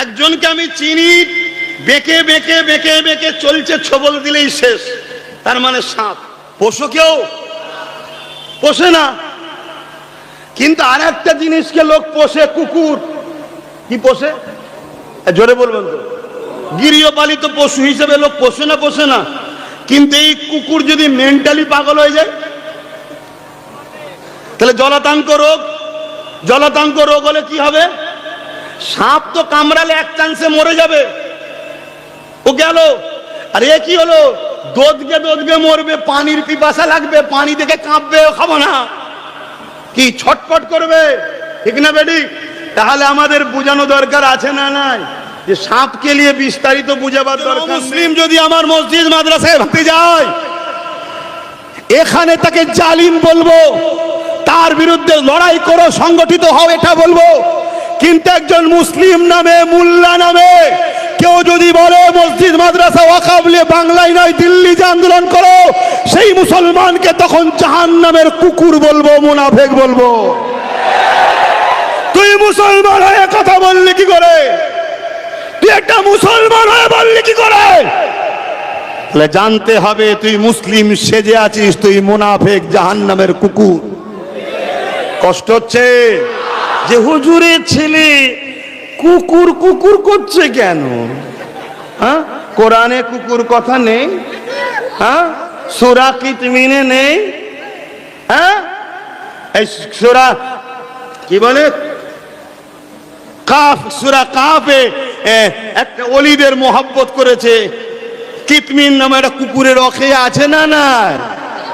একজনকে আমি চিনি, বেঁকে বেঁকে বেঁকে বেঁকে চলছে ছবল দিলেই শেষ। তার মানে সাপ। পশু কেউ? পোষে না। কিন্তু আর একটা জিনিসকে লোক পোষে, কুকুর। কি পোষে? জোরে বলবেন তো। গৃহপালিত পশু হিসেবে লোক পোষে না পোষে না। কিন্তু এই কুকুর যদি মেন্টালি পাগল হয়ে যায়, তাহলে জলাতঙ্ক রোগ জলাতঙ্ক রোগ হলে কি হবে? সাপ তো কামড়ালে এক চান্সে মরে যাবে। ও গেল। আর এ কি হলো? দোদকে দোদকে মরবে পানির পিপাসা লাগবে পানি দেখে কাঁপবে খাব না। কি ছটফট করবে? ঠিক না বেডি তাহলে আমাদের বোঝানো দরকার আছে না নাই? যে সাপকে নিয়ে বিস্তারিত বুঝাবার দরকার মুসলিম যদি আমার মসজিদ মাদ্রাসায় ভাবতে যায় এখানে তাকে জালিম বলব তার বিরুদ্ধে লড়াই করো সংগঠিত হও এটা বলব। কিন্তু একজন মুসলিম নামে, মুল্লা নামে, কেউ যদি বলে, মসজিদ, মাদ্রাসা ওয়াকাবলে বাংলায় নয়, দিল্লি যে আন্দোলন করো, সেই মুসলমানকে তখন জাহান নামের কুকুর বলব, মুনাফেক বলব। তুই মুসলমান হয়ে কথা বললি কি করে? তুই একটা মুসলমান হয়ে বললি কি করে? তাহলে জানতে হবে, তুই মুসলিম সেজে আছিস, তুই মুনাফেক জাহান্নামের কুকুর। কষ্ট হচ্ছে? যে হুজুরের ছেলে কুকুর কুকুর করছে কেন? হ্যাঁ? কোরআনে কুকুর কথা নেই? হ্যাঁ? সুরা কিতমিনে নেই? হ্যাঁ? এই সুরা কি বলে? কাফ, সুরা কাফে একটা অলিদের মোহাব্বত করেছে। কিতমিন নামে একটা কুকুরের অখে আছে না নাই?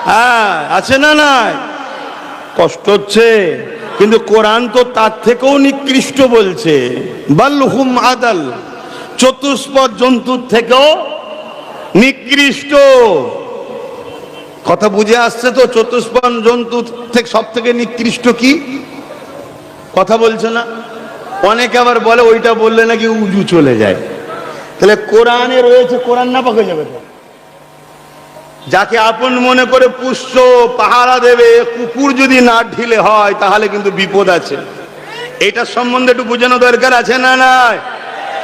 হ্যাঁ আছে না নাই? কষ্ট হচ্ছে। কিন্তু কোরআন তো তার থেকেও নিকৃষ্ট বলছে। বাল্লুহুম আদাল। চতুষ্পদ জন্তুর থেকেও নিকৃষ্ট। কথা বুঝে আসছে তো চতুষ্পদ জন্তু থেকে সব থেকে নিকৃষ্ট কি? কথা বলছে না? অনেকে আবার বলে ওইটা বললে নাকি উজু চলে যায়। তাহলে কোরআনে রয়েছে কোরআন না পাকে যাবে? যাকে আপন মনে করে পুষ্য পাহারা দেবে, কুকুর যদি না ঢিলে হয়, তাহলে কিন্তু বিপদ আছে। এইটার সম্বন্ধে একটু বোঝানো দরকার আছে না নাই?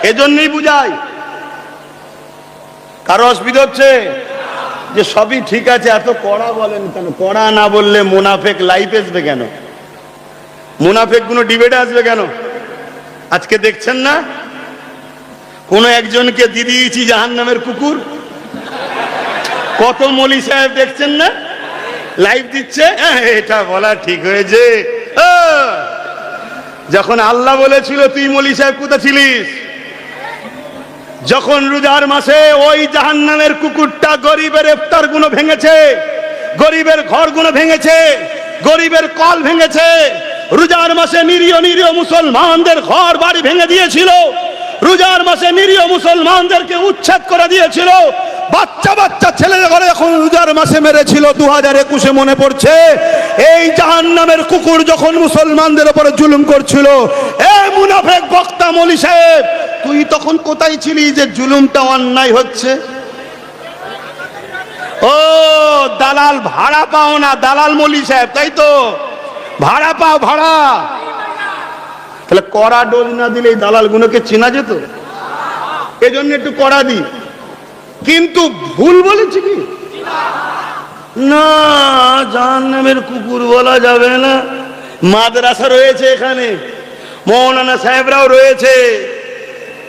এজন্যই বুঝাই। কারও অসুবিধা হচ্ছে? যে সবই ঠিক আছে, এত কড়া বলেন কেন? কড়া না বললে মুনাফেক লাইফ আসবে কেন? মুনাফেকগুলো ডিবেটে আসবে কেন? আজকে দেখছেন না? কোন একজনকে দিয়ে দিয়েছি জাহান নামের কুকুর। কত মলি সাহেব দেখছেন না? লাইভ দিচ্ছে? হ্যাঁ, এটা বলা ঠিক হয়েছে! যখন আল্লাহ বলেছিল তুই মলি সাহেব কোথা ছিলিস? যখন রোজার মাসে ওই জাহান্নামের কুকুরটা গরিবের ইফতারগুলো ভেঙেছে গরিবের ঘরগুলো ভেঙেছে গরিবের কল ভেঙেছে রোজার মাসে নিরীহ নিরীহ মুসলমানদের ঘর বাড়ি ভেঙে দিয়েছিল রোজার মাসে নিরীহ মুসলমানদেরকে উচ্ছেদ করে দিয়েছিল বাচ্চা বাচ্চা ছেলেদের ঘরে এখন রোজার মাসে মেরেছিল দু হাজার একুশে মনে পড়ছে, এই জাহান নামের কুকুর যখন মুসলমানদের উপরে জুলুম করছিল, এ মুনাফেক বক্তা মলি সাহেব, তুই তখন কোথায় ছিলি যে জুলুমটা অন্যায় হচ্ছে? ও, দালাল ভাড়া পাও না, দালাল মলি সাহেব, তাই তো? ভাড়া পাও, ভাড়া। তাহলে কড়া ডোজ না দিলে এই দালাল গুলোকে চেনা যেত? এজন্য একটু কড়া দি কিন্তু ভুল বলেছি কি? না জাহান নামের কুকুর বলা যাবে না। মাদ্রাসা রয়েছে এখানে। মৌলানা সাহেবরাও রয়েছে।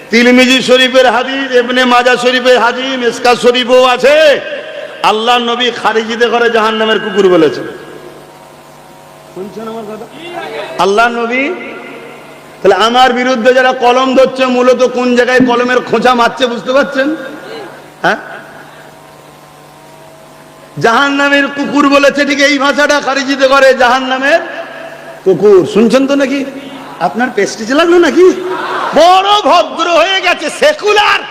তিলমিজি শরীফের এমনি মাজা শরীফের মেসকা শরীফও আছে। আল্লাহ নবী খারিজিতে করে জাহান নামের কুকুর বলেছে। শুনছেন আমার কথা? আল্লাহ নবী, তাহলে আমার বিরুদ্ধে যারা কলম ধরছে, মূলত কোন জায়গায় কলমের খোঁচা মারছে বুঝতে পারছেন? হ্যাঁ? জাহান নামের কুকুর বলেছে, ঠিক এই ভাষাটা খারিজিতে করে জাহান নামের কুকুর। শুনছেন তো নাকি? আপনার পেস্টিজ লাগল নাকি? বড় ভদ্র হয়ে গেছে, সেকুলার।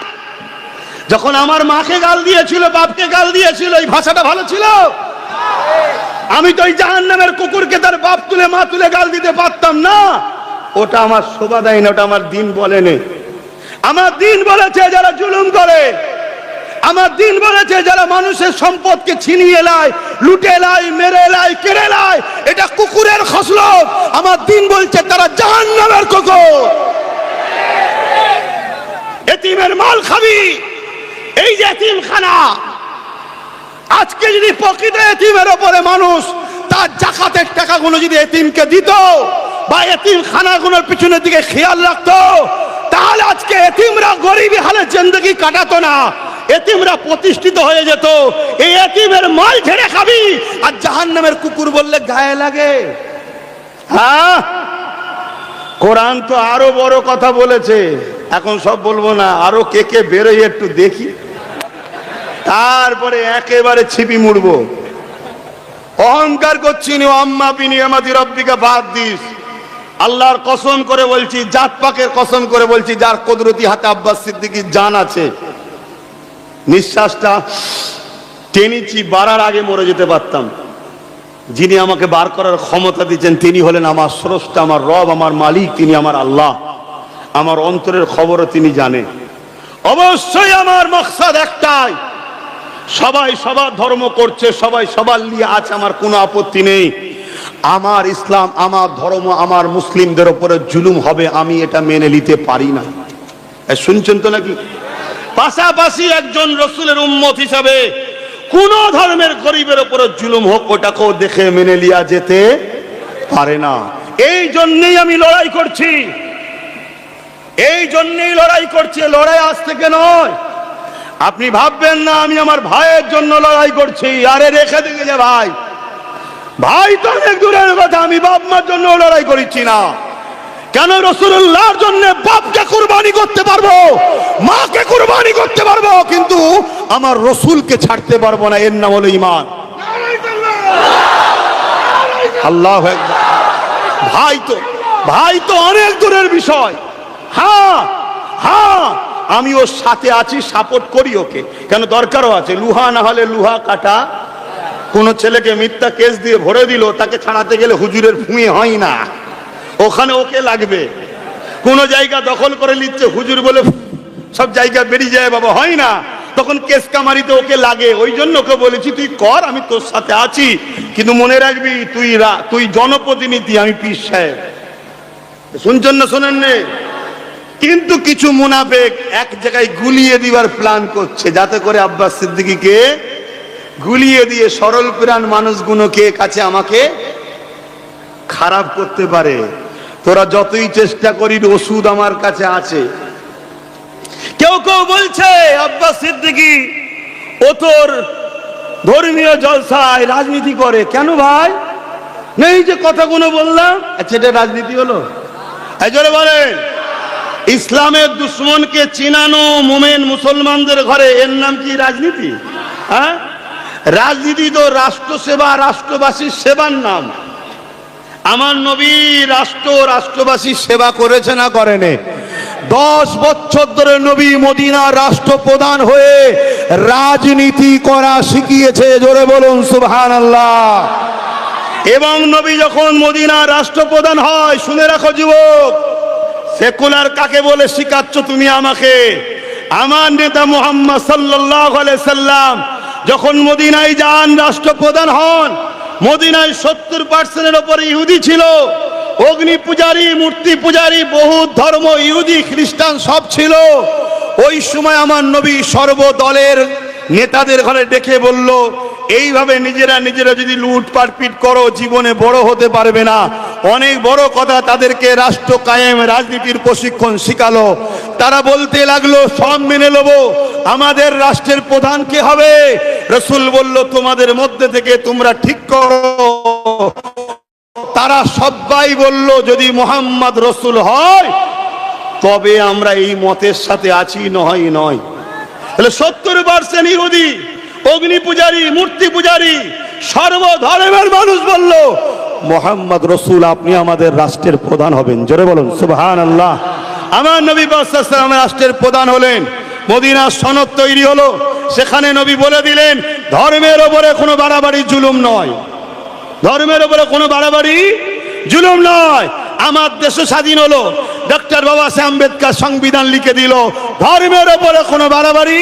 যখন আমার মাকে গাল দিয়েছিল, বাপকে গাল দিয়েছিল, এই ভাষাটা ভালো ছিল? আমি তো ওই জাহান নামের কুকুরকে তার বাপ তুলে, মা তুলে গাল দিতে পারতাম না। ওটা আমার শোভা দেয় না ওটা আমার দিন বলেনি। আমার দিন বলেছে, যারা জুলুম করে আমার দিন বলেছে, যারা মানুষের সম্পদকে ছিনিয়ে লায় লুটে লাই মেরে লাই কেড়ে লাই এটা কুকুরের খসলত আমার দিন বলছে, তারা জাহান্নামের কুকুর। এতিমের মাল খাবি। এই যে এতিমখানা, আজকে যদি প্রকৃত এতিমের ওপরে মানুষ তার জাকাতের টাকাগুলো যদি এতিমকে দিত বা এতিম খানাগুলোর পিছনের দিকে খেয়াল রাখতো, তাহলে আজকে এতিমরা গরিবী হালে জিন্দগি কাটাতো না। এতিমরা প্রতিষ্ঠিত হয়ে যেত। এই এতিমের মাল ঝেড়ে খাবি। আর জাহান্নামের কুকুর বললে গায়ে লাগে। হ্যাঁ? কোরআন তো আরও বড় কথা বলেছে। এখন সব বলব না, আরও কে কে বেরোই একটু দেখি। তারপরে একেবারে ছিপি মুড়বো। অহংকার করছি নি, আম্মা বিনি আমাদের রব্বিকা বাদ দিস। আল্লাহর কসম করে বলছি, জাত পাকের কসম করে বলছি, যার কদরতি হাতে আব্বাস সিদ্দিকির জান আছে। নিঃশ্বাসটা টেনেছি বাড়ার আগে মরে যেতে পারতাম। যিনি আমাকে বার করার ক্ষমতা দিচ্ছেন, তিনি হলেন আমার স্রষ্টা, আমার রব, আমার মালিক, তিনি আমার আল্লাহ। আমার অন্তরের খবরও তিনি জানেন অবশ্যই আমার মকসাদ একটাই। সবাই সবার ধর্ম করছে, সবাই সবার নিয়ে আছে, আমার কোনো আপত্তি নেই। আমার ইসলাম, আমার ধর্ম, আমার মুসলিমদের ওপরে জুলুম হবে, আমি এটা মেনে নিতে পারি না। শুনছেন তো নাকি? পাশাপাশি একজন রসুলের উম্মত হিসাবে কোন ধর্মের গরিবের ওপরে জুলুম হোক, ওটাকেও দেখে মেনে লিয়া যেতে পারে না। এই জন্যেই আমি লড়াই করছি। এই জন্যেই লড়াই করছি। লড়াই আজ থেকে নয়। আপনি ভাববেন না, আমি আমার ভাইয়ের জন্য লড়াই করছি। আরে, রেখে দিকে যে ভাই। ভাই তো অনেক দূরের কথা, আমি বাপ মার জন্য লড়াই করিছি না। কেন রসুল্লাহর জন্য বাপকে কুরবানি করতে পারব? মাকে কুরবানি করতে পারব, কিন্তু আমার রসুলকে ছাড়তে পারব না, এর নাম হলো ইমান আল্লাহ। ভাই তো ভাই তো অনেক দূরের বিষয়। হ্যাঁ হ্যাঁ আমি ওর সাথে আছি, সাপোর্ট করি ওকে। কেন দরকারও আছে? লুহা না হলে লুহা কাটা। কোনো ছেলেকে মিথ্যা কেস দিয়ে ভরে দিল, তাকে ছাড়াতে গেলে হুজুরের ফুঁয়ে হয় না। ওখানে ওকে লাগবে। কোন জায়গা দখল করে নিচ্ছে, হুজুর বলে, সব জায়গা বেরিয়ে যায় বাবা, হয় না। তখন কেস কামারিতে ওকে লাগে। ওই জন্য ওকে বলেছি, তুই কর, আমি তোর সাথে আছি। কিন্তু মনে রাখবি, তুই তুই জনপ্রতিনিধি, আমি পিস সাহেব। শুনছেন না, শোনেন নে? কিন্তু কিছু মুনাফেক এক জায়গায় গুলিয়ে দিবার প্ল্যান করছে, যাতে করে আব্বাস সিদ্দিকীকে গুলিয়ে দিয়ে সরল প্রাণ মানুষগুলোকে কাছে আমাকে খারাপ করতে পারে। তোরা যতই চেষ্টা করিস ওষুধ আমার কাছে আছে। কেউ কেউ বলছে, আব্বাস সিদ্দিকী, ও তোর ধর্মীয় জলসায় রাজনীতি করে। কেন ভাই? নেই যে কথাগুলো বললাম। আচ্ছা এটা রাজনীতি হলো? জন্য বলেন। ইসলামের দুশ্মনকে চিনানো মোমেন মুসলমানদের ঘরে, এর নাম কি রাজনীতি? হ্যাঁ? রাজনীতি তো রাষ্ট্র সেবা রাষ্ট্রবাসীর সেবার নাম। আমার নবী রাষ্ট্র রাষ্ট্রবাসীর সেবা করেছে না করেনি? দশ বছর ধরে নবী মদিনা রাষ্ট্রপ্রধান হয়ে রাজনীতি করা শিখিয়েছে, জোরে বলুন সুবহান আল্লাহ এবং নবী যখন মদিনা রাষ্ট্রপ্রধান হয়, শুনে রাখো যুবক, সেকুলার কাকে বলে শিখাচ্ছ তুমি আমাকে? আমার নেতা মোহাম্মদ সাল্লাহ সাল্লাম যখন মদিনায় যান, রাষ্ট্রপ্রধান হন মদিনায় সত্তর পার্সেন্টের ওপরে ইহুদি ছিল। অগ্নি পূজারী, মূর্তি পূজারী, বহু ধর্ম ইহুদি, খ্রিস্টান সব ছিল। ওই সময় আমার নবী সর্বদলের নেতাদের ঘরে ডেকে বলল, এইভাবে নিজেরা নিজেরা যদি লুটপাট পিট করো, জীবনে বড় হতে পারবে না। অনেক বড় কথা তাদেরকে রাষ্ট্র কায়েম, রাজনীতির প্রশিক্ষণ শিখালো। তারা বলতে লাগল, সব মেনে নেব। আমাদের রাষ্ট্রের প্রধান কে হবে? রসুল বলল, তোমাদের মধ্যে থেকে তোমরা ঠিক করো। তারা সবাই বলল, যদি মোহাম্মদ রসুল হয়, তবে আমরা এই মতের সাথে আছি, নয় নয়। তাহলে সত্তর পার্সেন্ট ইহুদি, অগ্নি পূজারী, মূর্তি পূজারী, সর্বধর্মের মানুষ বলল, মোহাম্মদ রসুল, আপনি আমাদের রাষ্ট্রের প্রধান হবেন। জোরে বলুন সুবহান আল্লাহ আমার নবী বাসাম রাষ্ট্রের প্রধান হলেন। মদিনার সনদ তৈরি হলো। সেখানে নবী বলে দিলেন, ধর্মের ওপরে কোনো বাড়াবাড়ি জুলুম নয়। ধর্মের ওপরে কোনো বাড়াবাড়ি জুলুম নয়। আমার দেশ স্বাধীন হলো। ডক্টর বাবা সাহেব আম্বেদকর সংবিধান লিখে দিল, ধর্মের ওপরে কোনো বাড়াবাড়ি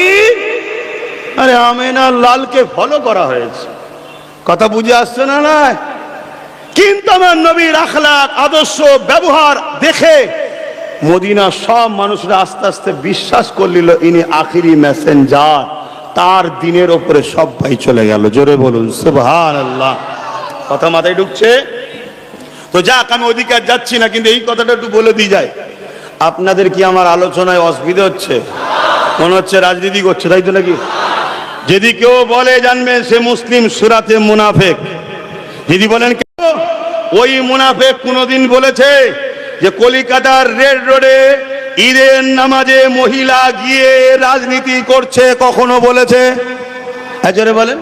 আরে আমেনা লালকে ফলো করা হয়েছে। কথা বুঝে আসছে না না কিন্তু আমার নবীর আখলাক আদর্শ, ব্যবহার দেখে মদিনা সব মানুষরা আস্তে আস্তে বিশ্বাস করলিল, ইনি আখিরি মেসেঞ্জার তার দিনের ওপরে সব ভাই চলে গেল। জোরে বলুন সুবহান আল্লাহ কথা মাথায় ঢুকছে? তো যাক, আমি আর যাচ্ছি না, কিন্তু এই কথাটা একটু বলে দিয়ে যায় আপনাদের কি আমার আলোচনায় অসুবিধা হচ্ছে? মনে হচ্ছে রাজনীতি করছে, তাই তো নাকি? যদি কেউ বলে জানবে, সে মুসলিম সুরাতে মুনাফেক। যদি বলেন কেন ওই মুনাফেক কোনোদিন বলেছে যে কলিকাতার রেড রোডে ঈদের নামাজে মহিলা গিয়ে রাজনীতি করছে, কখনো বলেছে? হ্যাঁ জোরে বলেন।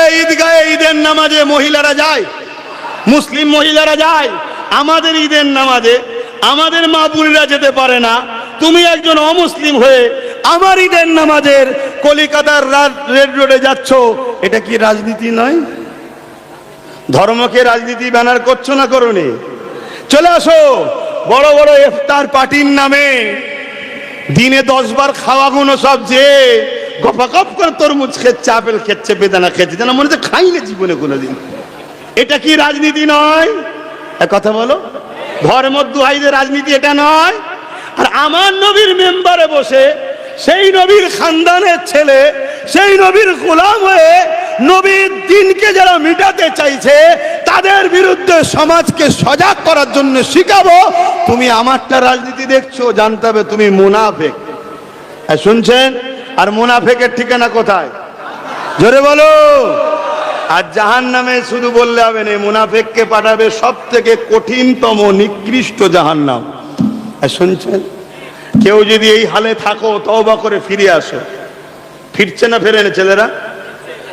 এই ঈদগাহে ঈদের নামাজে মহিলারা যায়, মুসলিম মহিলারা যায়। আমাদের ঈদের নামাজে আমাদের মা বোনেরা যেতে পারে না। তুমি একজন অমুসলিম হয়ে আমার ঈদের নামাজের কলিকাতার রেড রোডে যাচ্ছ, এটা কি রাজনীতি নয়? ধর্মকে রাজনীতি ব্যানার করছ না করনি? চলে আসো। বড় বড় ইফতার পার্টির নামে। দিনে দশ বার খাওয়াগুলো সব যে গপাগপ করে তরমুজ খেচ্ছে আপেল খেচ্ছে বেদানা খেচ্ছে যেন মনে হচ্ছে খাইনি জীবনে কোনোদিন। এটা কি রাজনীতি নয়? কথা বলো। ধর্ম দুহাইদের রাজনীতি এটা নয়। আর আমার নবীর মেম্বারে বসে সেই নবীর খানদানের ছেলে, সেই নবীর গোলাম হয়ে নবীর দিনকে যারা মিটাতে চাইছে, তাদের বিরুদ্ধে সমাজকে সজাগ করার জন্য শিখাবো, তুমি আমারটা রাজনীতি দেখছ, জানতে হবে তুমি মুনাফেক। শুনছেন? আর মুনাফেকের ঠিকানা কোথায়? জোরে বলো। আর জাহান নামে শুধু বললে হবে না মুনাফেককে পাঠাবে সব থেকে কঠিনতম, নিকৃষ্ট জাহান নাম শুনছেন? কেউ যদি এই হালে থাকো, তওবা করে ফিরে আসো। ফিরছে না ফেরে না ছেলেরা?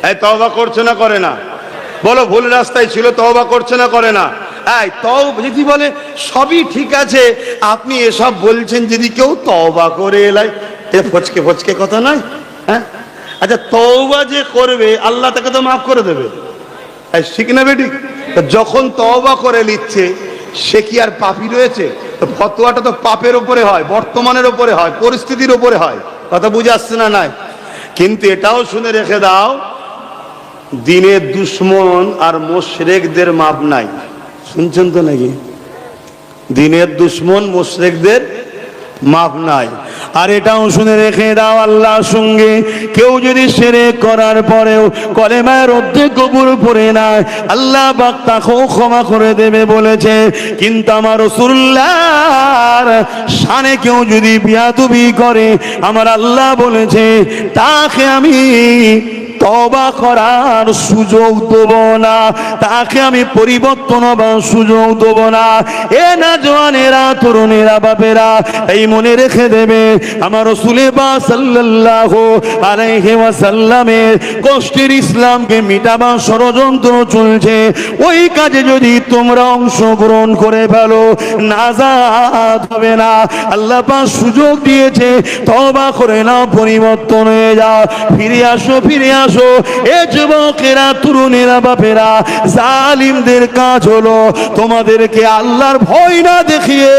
এই তওবা করছে না, করে না। বলো, ভুল রাস্তায় ছিল, তওবা করছে না, করে না। এই তও যদি বলে, সবই ঠিক আছে, আপনি এসব বলছেন যদি কেউ তওবা করে এলাই। এ ফচকে ফচকে কথা নয় হ্যাঁ? আচ্ছা তওবা যে করবে, আল্লাহ তাকে তো মাফ করে দেবে। ঠিক না বেটি? যখন তওবা করে নিচ্ছে সে কি আর পাপি রয়েছে? তো ফতোয়াটা তো পাপের উপরে হয়, বর্তমানের উপরে হয়, পরিস্থিতির ওপরে হয়। কথা বুঝে আসছে না নাই? কিন্তু এটাও শুনে রেখে দাও দিনের দুশ্মন আর মোশরেকদের মাপ নাই। শুনছেন তো নাকি? দিনের দুশ্মন মোশরেকদের মাপ নাই। আর এটাও শুনে রেখে দাও আল্লাহর সঙ্গে। কেউ যদি সেরে করার পরেও কলেমায়ের অর্ধেক কবুর পরে না আল্লাহ বাক তাকেও ক্ষমা করে দেবে বলেছে। কিন্তু আমার রসুল্লার সানে কেউ যদি বিয়াতুবি করে, আমার আল্লাহ বলেছে, তাকে আমি তবা করার সুযোগ দেব না। তাকে আমি পরিবর্তন হবার সুযোগ দেব না। এ না জওয়ানেরা তরুণেরা, বাপেরা, এই মনে রেখে দেবে, আমার রসুলে বা সাল্লাল্লাহু আলাইহি ওয়াসাল্লামের কষ্টের ইসলামকে মিটাবার ষড়যন্ত্র চলছে। ওই কাজে যদি তোমরা অংশগ্রহণ করে ফেলো নাজাদ হবে না। আল্লাহ পাক সুযোগ দিয়েছে তবা করে না পরিবর্তন হয়ে যাও। ফিরে আসো, ফিরে আসো এ যুবকেরা, তরুণেরা, বাপেরা, জালিমদের কাজ হলো তোমাদেরকে আল্লাহর ভয় না দেখিয়ে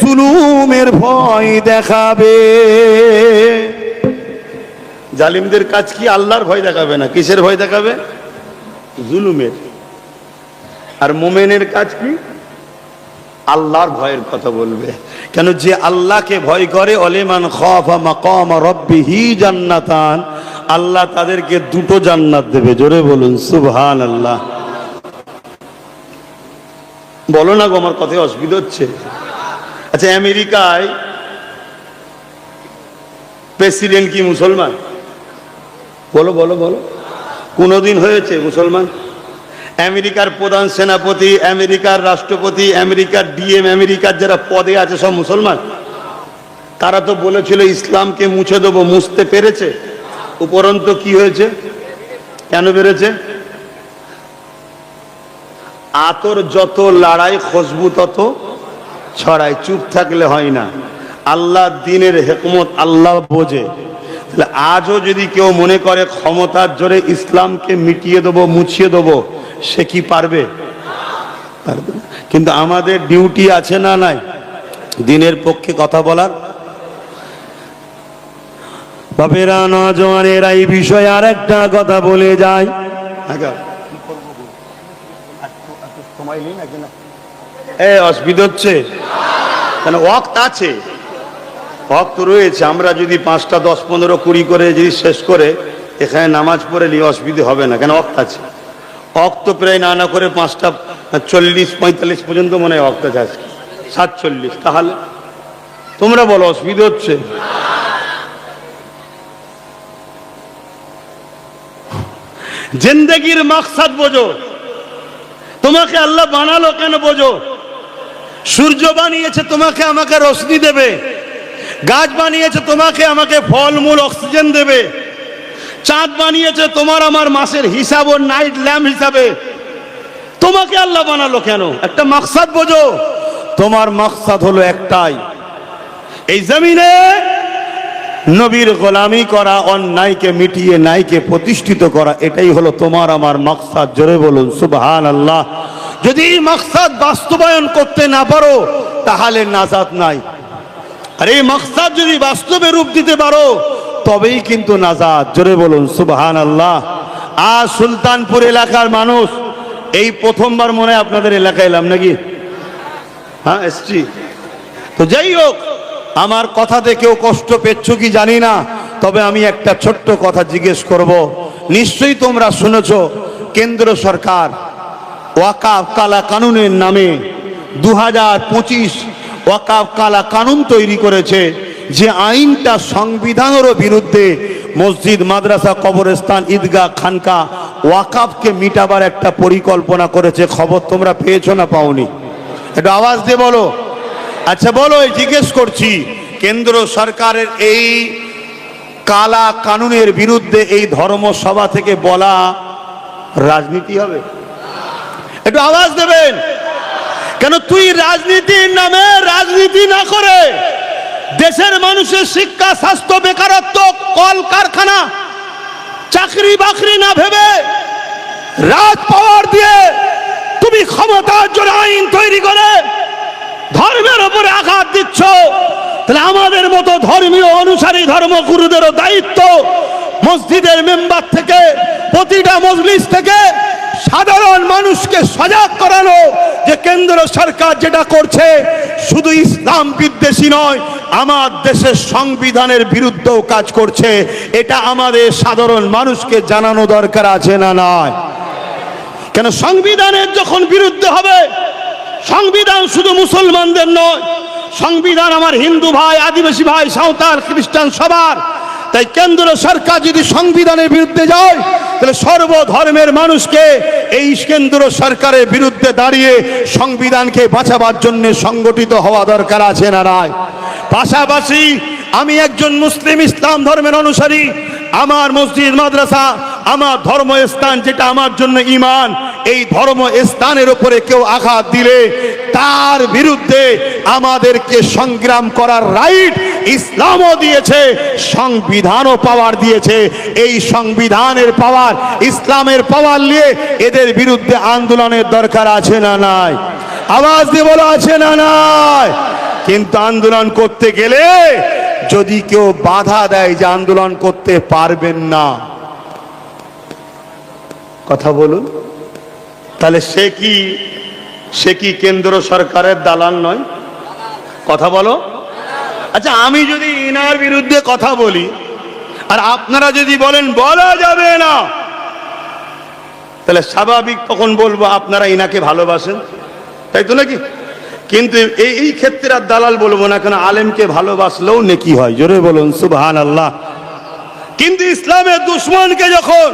জুলুমের ভয় দেখাবে। জালিমদের কাজ কি আল্লাহর ভয় দেখাবে না? কিসের ভয় দেখাবে? জুলুমের। আর মোমেনের কাজ কি? আল্লাহর ভয়ের কথা বলবে। কেন যে আল্লাহকে ভয় করে, অলেমান খফা মাকাম রব্বিহি জান্নাতান আল্লাহ তাদেরকে দুটো জান্নাত দেবে, জোরে বলুন সুবহান আল্লাহ বলো না গো, আমার কথায় অসুবিধা হচ্ছে। আচ্ছা আমেরিকায় প্রেসিডেন্ট কি মুসলমান? বলো বলো বলো। কোনোদিন হয়েছে মুসলমান? আমেরিকার প্রধান সেনাপতি, আমেরিকার রাষ্ট্রপতি, আমেরিকার ডিএম, আমেরিকার যারা পদে আছে সব মুসলমান? তারা তো বলেছিল, ইসলামকে মুছে দেবো, মুছতে পেরেছে। উপরন্ত কি হয়েছে? কেন বেড়েছে আতর যত, লড়াই খুশবু তত ছড়ায় চুপ থাকলে হয় না। আল্লাহ দিনের হেকমত আল্লাহ বোঝে। তাহলে আজও যদি কেউ মনে করে ক্ষমতার জোরে ইসলামকে মিটিয়ে দেবো, মুছিয়ে দেবো, সে কি পারবে? পারবে কিন্তু আমাদের ডিউটি আছে না নাই? দিনের পক্ষে কথা বলার বাপেরা নজওয়ানেরা এই বিষয়ে আর একটা কথা বলে যায়। এ, অসুবিধা হচ্ছে? কেন, ওয়াক্ত আছে। ওয়াক্ত রয়েছে। আমরা যদি পাঁচটা, দশ, পনেরো, কুড়ি করে যদি শেষ করে, এখানে নামাজ পড়ে নিয়ে অসুবিধে হবে না। কেন অক্ত আছে? অক্ত প্রায় না না করে পাঁচটা, চল্লিশ, পঁয়তাল্লিশ পর্যন্ত মনে হয় অক্ত আছে সাতচল্লিশ, তাহলে। তোমরা বলো, অসুবিধা হচ্ছে? জিন্দগির মাকসাদ বোঝো। তোমাকে আল্লাহ বানালো কেন বোঝো? সূর্য বানিয়েছে তোমাকে আমাকে রশ্মি দেবে। গাছ বানিয়েছে তোমাকে আমাকে ফলমূল, অক্সিজেন দেবে। চাঁদ বানিয়েছে তোমার আমার মাসের হিসাব ও নাইট ল্যাম্প হিসাবে। তোমাকে আল্লাহ বানালো কেন? একটা মাকসাদ বোঝো। তোমার মাকসাদ হলো একটাই। এই জমিনে নবীর গোলামি করা, অন্যায়কে মিটিয়ে নাইকে প্রতিষ্ঠিত করা, এটাই হলো তোমার আমার মাকসাদ। জোরে বলুন সুবহান আল্লাহ যদি এই মাকসাদ বাস্তবায়ন করতে না পারো, তাহলে নাজাত নাই। আর এই মাকসাদ যদি বাস্তবে রূপ দিতে পারো, তবেই কিন্তু নাজাত। জোরে বলুন সুবহান আল্লাহ আর সুলতানপুর এলাকার মানুষ, এই প্রথমবার মনে হয় আপনাদের এলাকায় এলাম নাকি? হ্যাঁ এসছি। তো যাই হোক আমার কথাতে কেউ কষ্ট পেচ্ছ কি জানি না? তবে আমি একটা ছোট্ট কথা জিজ্ঞেস করব। নিশ্চয়ই তোমরা শুনেছ, কেন্দ্র সরকার ওয়াকাফ কালা কানুনের নামে দু হাজার পঁচিশ ওয়াকাফ কালা কানুন তৈরি করেছে যে আইনটা সংবিধানেরও বিরুদ্ধে মসজিদ, মাদ্রাসা, কবরস্থান, ঈদগাহ, খানকা ওয়াকাফকে মিটাবার একটা পরিকল্পনা করেছে। খবর তোমরা পেয়েছ না পাওনি? একটু আওয়াজ দিয়ে বলো। আচ্ছা বলো জিজ্ঞেস করছি, কেন্দ্র সরকারের এই কালা কানুনের বিরুদ্ধে এই ধর্মসভা থেকে বলা রাজনীতি হবে? একটু আওয়াজ দেবেন। কেন তুই রাজনীতির নামে রাজনীতি না করে দেশের মানুষের শিক্ষা, স্বাস্থ্য, বেকারত্ব কল কারখানা চাকরি বাকরি না ভেবে রাজ পাওয়ার দিয়ে তুমি ক্ষমতার জন্য আইন তৈরি করে ধর্মের ওপরে আঘাত দিচ্ছ, তাহলে আমাদের মতো ধর্মীয় অনুসারী ধর্মগুরুদেরও দায়িত্ব। মসজিদের মেম্বার থেকে, প্রতিটা মজলিস থেকে সাধারণ মানুষকে সজাগ করানো যে কেন্দ্র সরকার যেটা করছে, শুধু ইসলাম বিদ্বেষী নয়, আমার দেশের সংবিধানের বিরুদ্ধেও কাজ করছে। এটা আমাদের সাধারণ মানুষকে জানানো দরকার আছে না নয় কেন সংবিধানের যখন বিরুদ্ধে হবে সংবিধান শুধু মুসলমানদের নয়, সংবিধান আমার হিন্দু ভাই, আদিবাসী ভাই, সাঁওতাল, খ্রিস্টান, সবার। তাই কেন্দ্র সরকার যদি সংবিধানের বিরুদ্ধে যায়, তাহলে সর্বধর্মের মানুষকে এই কেন্দ্র সরকারের বিরুদ্ধে দাঁড়িয়ে সংবিধানকে বাঁচাবার জন্য সংগঠিত হওয়া দরকার আছে না পাশাপাশি আমি একজন মুসলিম ইসলাম ধর্মের অনুসারী। আমার মসজিদ, মাদ্রাসা আমার ধর্ম স্থান যেটা আমার জন্য ইমান এই ধর্ম স্থানের উপরে কেউ আঘাত দিলে তার বিরুদ্ধে আমাদেরকে সংগ্রাম করার রাইট ইসলামও দিয়েছে, সংবিধানও পাওয়ার দিয়েছে। এই সংবিধানের পাওয়ার, ইসলামের পাওয়ার নিয়ে এদের বিরুদ্ধে আন্দোলনের দরকার আছে না নাই? আওয়াজ দিয়ে বলো, আছে না নাই? কিন্তু আন্দোলন করতে গেলে যদি কেউ বাধা দেয় যে আন্দোলন করতে পারবেন না কথা বলুন। তাহলে সে কি সে কি কেন্দ্র সরকারের দালাল নয়? কথা বলো। আচ্ছা আমি যদি ইনার বিরুদ্ধে কথা বলি, আর আপনারা যদি বলেন, বলা যাবে না, তাহলে স্বাভাবিক তখন বলব, আপনারা ইনাকে ভালোবাসেন। তাই তো নাকি? কিন্তু এই এই ক্ষেত্রে আর দালাল বলব না, কেন আলেমকে ভালোবাসলেও নেকি হয়। জোরে বলুন সুবহান আল্লাহ কিন্তু ইসলামের দুশ্মনকে যখন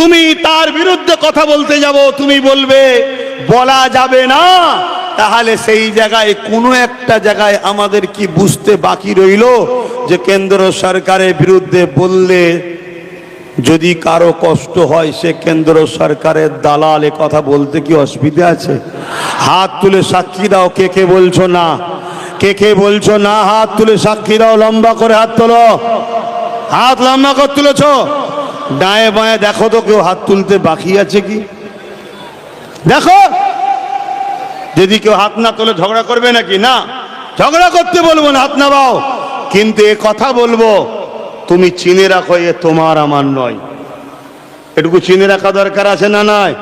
তুমি তার বিরুদ্ধে কথা বলতে যাব, তুমি বলবে, বলা যাবে না। তাহলে সেই জায়গায়, কোনো একটা জায়গায় আমাদের কি বুঝতে বাকি রইল যে কেন্দ্র সরকারের বিরুদ্ধে বললে যদি কারও কষ্ট হয়, সে কেন্দ্র সরকারের দালাল কথা বলতে কি অসুবিধা আছে? হাত তুলে সাক্ষী দাও, কে কে বলছো না? কে কে বলছো না? হাত তুলে সাক্ষী দাও, লম্বা করে হাত তোলো। হাত লম্বা করে তুলেছ। ডায়ে বাঁয়ে দেখো তো কেউ হাত তুলতে বাকি আছে কি? দেখো! যদি কেউ হাত না তোলে ঝগড়া করবে নাকি? না। ঝগড়া করতে বলব না, হাত নামাও। কিন্তু এ কথা বলব, তুমি চিনে রাখো এ তোমার আমার নয়। এটুকু চিনে রাখা দরকার আছে না নয়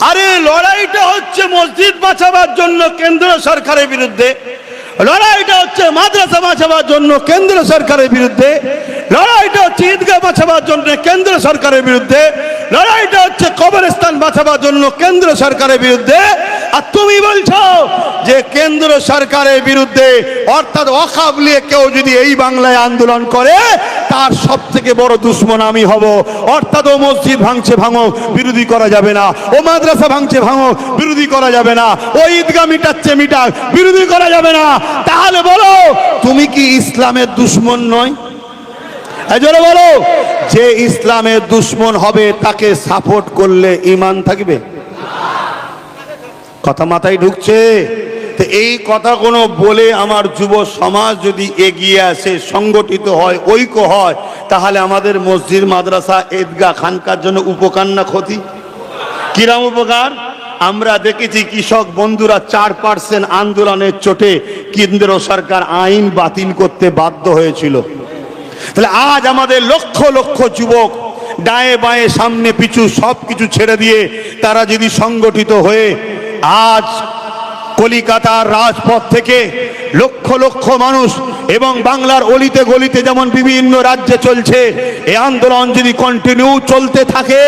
আরে, লড়াইটা হচ্ছে মসজিদ বাঁচাবার জন্য কেন্দ্র সরকারের বিরুদ্ধে। লড়াইটা হচ্ছে মাদ্রাসা বাঁচাবার জন্য কেন্দ্র সরকারের বিরুদ্ধে। লড়াইটা হচ্ছে ঈদগাহ বাঁচাবার জন্য কেন্দ্র সরকারের বিরুদ্ধে, লড়াইটা হচ্ছে কবরস্থান বাঁচাবার জন্য কেন্দ্র সরকারের বিরুদ্ধে। আর তুমি বলছো যে কেন্দ্র সরকারের বিরুদ্ধে, অর্থাৎ অকাবলিয়ে কেউ যদি এই বাংলায় আন্দোলন করে, তার সব থেকে বড় দুশ্মন আমি হব। অর্থাৎ ও মসজিদ ভাঙছে ভাঙো বিরোধী করা যাবে না। ও মাদ্রাসা ভাঙছে ভাঙো বিরোধী করা যাবে না। ও ঈদগাহ মিটাচ্ছে মিটাক, বিরোধী করা যাবে না। তাহলে বলো, তুমি কি ইসলামের দুশ্মন নয়? জন্য বলো। যে ইসলামের দুশ্মন হবে, তাকে সাপোর্ট করলে ইমান থাকবে? কথা মাথায় ঢুকছে? তো এই কথা কোনো বলে আমার যুব সমাজ যদি এগিয়ে আসে, সংগঠিত হয়, ঐক্য হয়, তাহলে আমাদের মসজিদ, মাদ্রাসা, ঈদগাহ খানকার জন্য উপকার না ক্ষতি? কিরাম উপকার? আমরা দেখেছি কৃষক বন্ধুরা চার পার্সেন্ট আন্দোলনের চোটে কেন্দ্র সরকার আইন বাতিল করতে বাধ্য হয়েছিল। তাহলে আজ আমাদের লক্ষ লক্ষ যুবক ডায়ে বায়ে সামনে পিছু সব কিছু ছেড়ে দিয়ে তারা যদি সংগঠিত হয়ে আজ কলিকাতার রাজপথ থেকে লক্ষ লক্ষ মানুষ এবং বাংলার অলিতে গলিতে যেমন বিভিন্ন রাজ্যে চলছে এই আন্দোলন যদি কন্টিনিউ চলতে থাকে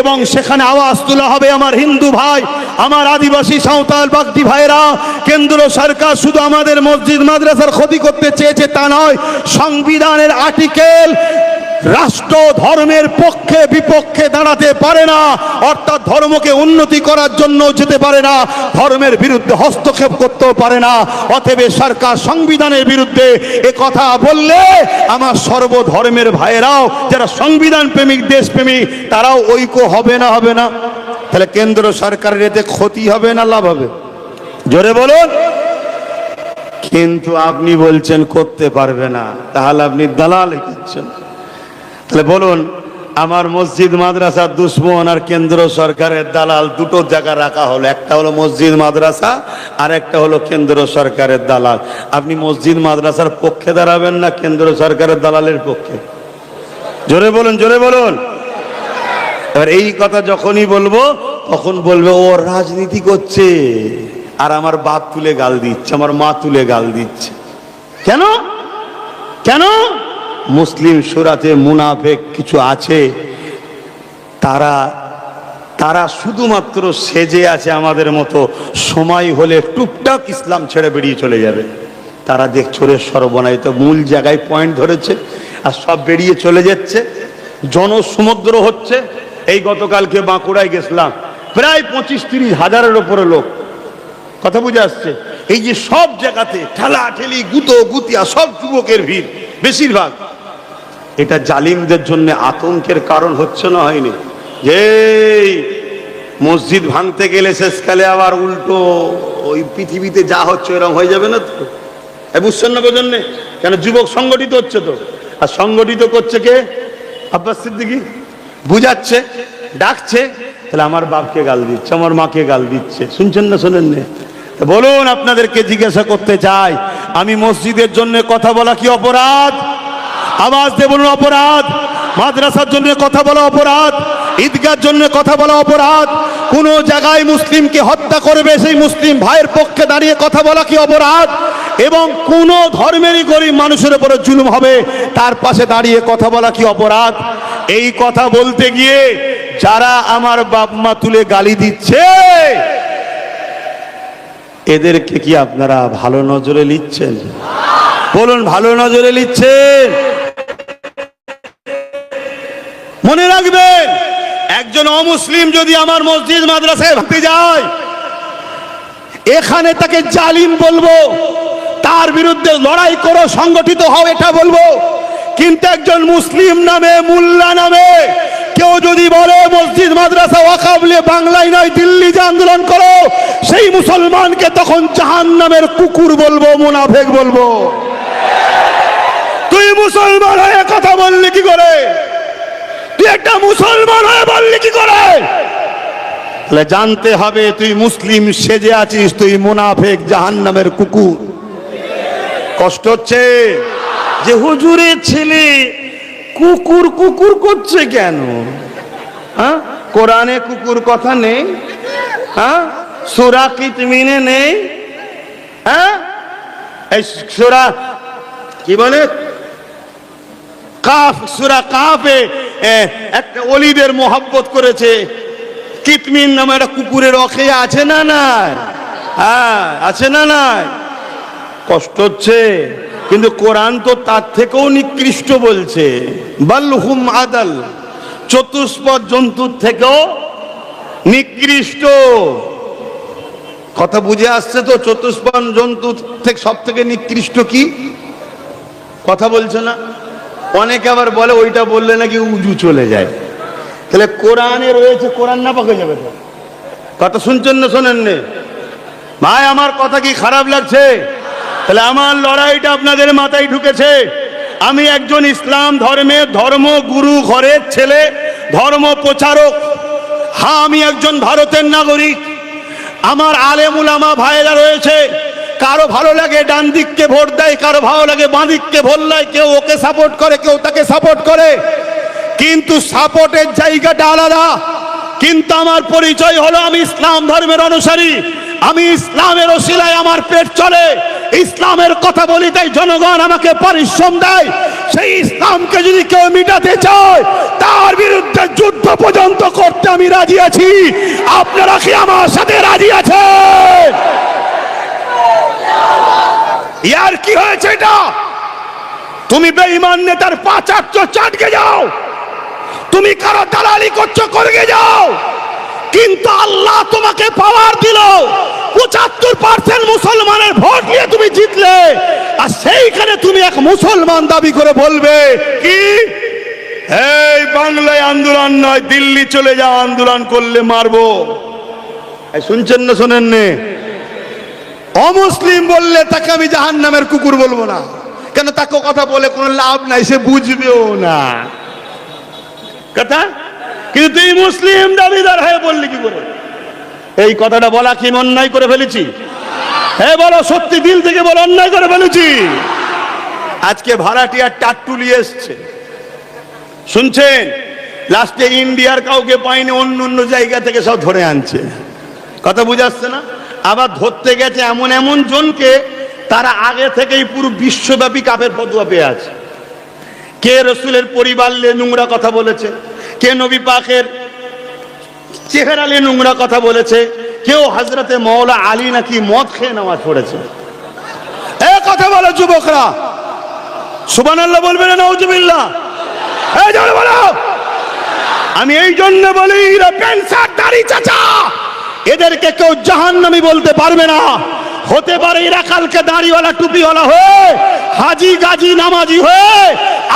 এবং সেখানে আওয়াজ তোলা হবে আমার হিন্দু ভাই, আমার আদিবাসী সাঁওতাল বাগদি ভাইরা কেন্দ্র সরকার শুধু আমাদের মসজিদ, মাদ্রাসার ক্ষতি করতে চেয়েছে তা নয়, সংবিধানের আর্টিকেল রাষ্ট্র ধর্মের পক্ষে বিপক্ষে দাঁড়াতে পারে না, অর্থাৎ ধর্মকে উন্নতি করার জন্য যেতে পারে না, ধর্মের বিরুদ্ধে হস্তক্ষেপ করতেও পারে না, অতএব সরকার সংবিধানের বিরুদ্ধে এ কথা বললে আমার সর্বধর্মের ভাইয়েরাও, যারা সংবিধান প্রেমিক, দেশপ্রেমিক, তারাও ঐক্য হবে না হবে না। তাহলে কেন্দ্র সরকারের এতে ক্ষতি হবে না, লাভ হবে? জোরে বলুন। কিন্তু আপনি বলছেন করতে পারবে না, তাহলে আপনি দালাল লিখছেন তাহলে বলুন, আমার মসজিদ, মাদ্রাসা, দুশ্মন আর কেন্দ্র সরকারের দালাল দুটো জায়গা রাখা হলো। একটা হলো মসজিদ, মাদ্রাসা, আর একটা হলো কেন্দ্র সরকারের দালাল। আপনি মসজিদ, মাদ্রাসার পক্ষে দাঁড়াবেন না কেন্দ্র সরকারের দালালের পক্ষে? জোরে বলুন জোরে বলুন। এবার এই কথা যখনই বলব, তখন বলবে, ও, রাজনীতি করছে। আর আমার বাপ তুলে গাল দিচ্ছে, আমার মা তুলে গাল দিচ্ছে। কেন? কেন? মুসলিম সুরাতে মুনাফেক কিছু আছে? তারা তারা শুধুমাত্র সেজে আছে আমাদের মতো। সময় হলে টুকটাক ইসলাম ছেড়ে বেরিয়ে চলে যাবে। তারা দেখ চোরের সর্বনাই, তো মূল জায়গায় পয়েন্ট ধরেছে আর সব বেরিয়ে চলে যাচ্ছে। জনসমুদ্র হচ্ছে। এই গতকালকে বাঁকুড়ায় গেছিলাম। প্রায় পঁচিশ তিরিশ হাজারের ওপরে লোক। কথা বুঝে আসছে? এই যে সব জায়গাতে ঠেলা ঠেলি গুতো গুতিয়া সব যুবকের ভিড়, বেশিরভাগ। এটা জালিমদের জন্য আতঙ্কের কারণ হচ্ছে না হয়নি? যে মসজিদ ভাঙতে গেলে শেষকালে আবার উল্টো ওই পৃথিবীতে যা হচ্ছে এরকম হয়ে যাবে না তো? বুঝছেন না বোঝেন কেন যুবক সংগঠিত হচ্ছে তো? আর সংগঠিত করছে কে? আব্বাস সিদ্দিকি। বুঝাচ্ছে, ডাকছে, তাহলে আমার বাপকে গাল দিচ্ছে, আমার মাকে গাল দিচ্ছে। শুনছেন না শোনেন না? বলুন, আপনাদেরকে জিজ্ঞাসা করতে চাই, আমি মসজিদের জন্য কথা বলা কি অপরাধ? আওয়াজ দিয়ে বলুন, অপরাধ। মাদ্রাসার জন্য কথা বলা অপরাধ। ঈদগার জন্য কথা বলা অপরাধ। কোন জায়গায় মুসলিমকে হত্যা করবে, সেই মুসলিম ভাইয়ের পক্ষে দাঁড়িয়ে কথা বলা কি অপরাধ? এবং কোন ধর্মেরই গরিব মানুষের উপরে জুলুম হবে, তার পাশে দাঁড়িয়ে কথা বলা কি অপরাধ? এই কথা বলতে গিয়ে যারা আমার বাপ মা তুলে গালি দিচ্ছে, এদেরকে কি আপনারা ভালো নজরে নিচ্ছেন বলুন, ভালো নজরে নিচ্ছেন মনে রাখবেন, একজন অমুসলিম যদি আমার মসজিদ মাদ্রাসায় ভাবতে যায়, এখানে তাকে জালিম বলব, তার বিরুদ্ধে লড়াই করো, সংগঠিত হও, এটা বলব। কিন্তু একজন মুসলিম নামে, মুল্লা নামে, কেউ যদি বলে, মসজিদ মাদ্রাসা ওয়াকাবলে বাংলায় নয়, দিল্লি যে আন্দোলন করো, সেই মুসলমানকে তখন জাহান নামের কুকুর বলব, মুনাফেক বলব। তুই মুসলমান হয়ে কথা বললি কি করে? তুই একটা মুসলমান হয়ে বললি কি করে? তাহলে জানতে হবে তুই মুসলিম সেজে আছিস তুই মুনাফেক জাহান্নামের কুকুর। কষ্ট হচ্ছে? যে হুজুরের ছেলে কুকুর কুকুর করছে কেন? হ্যাঁ? কোরআনে কুকুর কথা নেই? হ্যাঁ? সুরা কিতমিনে নেই? হ্যাঁ? এই সুরা কি বলে? কাফ, সুরা কাফে একটা অলিদের মোহাব্বত করেছে। কিতমিন নামে একটা কুকুরের অখে আছে না নাই? হ্যাঁ আছে না নাই? কষ্ট হচ্ছে, কিন্তু কোরআন তো তার থেকেও নিকৃষ্ট বলছে। বাল্লুহুম আদাল, চতুষ্পদ জন্তুর থেকেও নিকৃষ্ট। কথা বুঝে আসছে তো, চতুষ্পদ জন্তু থেকে সব থেকে নিকৃষ্ট কি? কথা বলছে না? অনেকে আবার বলে, ওইটা বললে নাকি উজু চলে যায়। তাহলে কোরআনে রয়েছে, কোরআন না পাকে যাবে তো? কথা শুনছেন না শোনেন নে? ভাই, আমার কথা কি খারাপ লাগছে? তাহলে আমার লড়াইটা আপনাদের মাথায় ঢুকেছে। আমি একজন ইসলাম ধর্মের ধর্ম গুরু, ঘরের ছেলে, ধর্ম প্রচারক। হ্যাঁ আমি একজন ভারতের নাগরিক। আমার আলেমুল আমা ভাইরা রয়েছে। কারও ভালো লাগে ডান দিককে ভোট দেয়, কারও ভালো লাগে বাঁ দিককে ভোট দেয়, কেউ ওকে সাপোর্ট করে, কেউ তাকে সাপোর্ট করে। কিন্তু সাপোর্টের জায়গাটা আলাদা। কিন্তু আমার পরিচয় হলো আমি ইসলাম ধর্মের অনুসারী। আমি ইসলামের ওসিলায় আমার পেট চলে। ইসলামের কথা বলি, তাই জনগণ আমাকে পরিশ্রম দেয়। সেই ইসলামকে যদি কেউ মিটাতে চায়, তার বিরুদ্ধে যুদ্ধ পর্যন্ত করতে আমি রাজি আছি। আপনারা কি আমার সাথে রাজি আছেন? ইয়ার কি হয়েছে এটা? তুমি বেঈমান নেতার পাঁচ আটশো চাটকে যাও। তুমি কারও দালালি করছ, করগে যাও। কিন্তু আল্লাহ তোমাকে পাওয়ার দিল। পঁচাত্তর পার্সেন্ট মুসলমানের ভোট নিয়ে তুমি জিতলে। আর সেইখানে তুমি এক মুসলমান দাবি করে বলবে, কি? এই বাংলায় আন্দোলন নয়, দিল্লি চলে যাও, আন্দোলন করলে মারবো। শুনছেন না শোনেন নে অমুসলিম বললে তাকে আমি জাহান নামের কুকুর বলব না। কেন তাকে কথা বলে কোনো লাভ নাই, সে বুঝবেও না। কথা? কিন্তু তুই মুসলিম দাবিদার হয়ে বললি কি করে? এই কথাটা বলা কি অন্যায় করে ফেলেছি? হ্যাঁ বলো, সত্যি দিল থেকে বলো, অন্যায় করে ফেলেছি? আজকে ভাড়াটিয়ার টাট্টুলি এসছে। শুনছেন? লাস্টে ইন্ডিয়ার কাউকে পাইনি অন্য অন্য জায়গা থেকে সব ধরে আনছে। কথা বুঝাচ্ছে না? আবার ধরতে গেছে এমন এমন জনকে তারা আগে থেকেই পুরো বিশ্বব্যাপী কাপের ফতুয়া পেয়ে আছে। কে রসুলের পরিবার নিয়ে নোংরা কথা বলেছে, কে নবী পাকের চেহারা নিয়ে নোংরা কথা বলেছে, কেউ হজরতে মৌলা আলী নাকি মদ খেয়ে নামাজ পড়েছে। এ কথা বলো যুবকরা। সুবান আল্লাহ বলবে না বলো। আমি এই জন্য বলি এরা প্যান্সার দাড়ি, চাচা। এদেরকে কেউ জাহান্নামি বলতে পারবে না। হতে পারে এরা কালকে দাড়িওয়ালা, টুপিওয়ালা হয়ে, হাজি গাজি, নামাজি হয়ে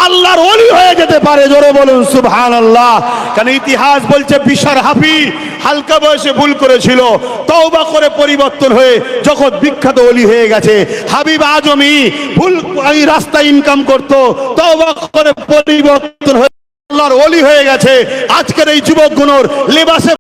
আল্লাহর অলি হয়ে যেতে পারে। জোরে বলুন সুবহান আল্লাহ কারণ ইতিহাস বলছে, বিশার হাফি হালকা বয়সে ভুল করেছিল। তওবা করে পরিবর্তন হয়ে যখন বিখ্যাত অলি হয়ে গেছে। হাবিব আজমি ভুল এই রাস্তা ইনকাম করতো, তওবা করে পরিবর্তন হয়ে আল্লাহর অলি হয়ে গেছে। আজকের এই যুবক গুণর লেবাসে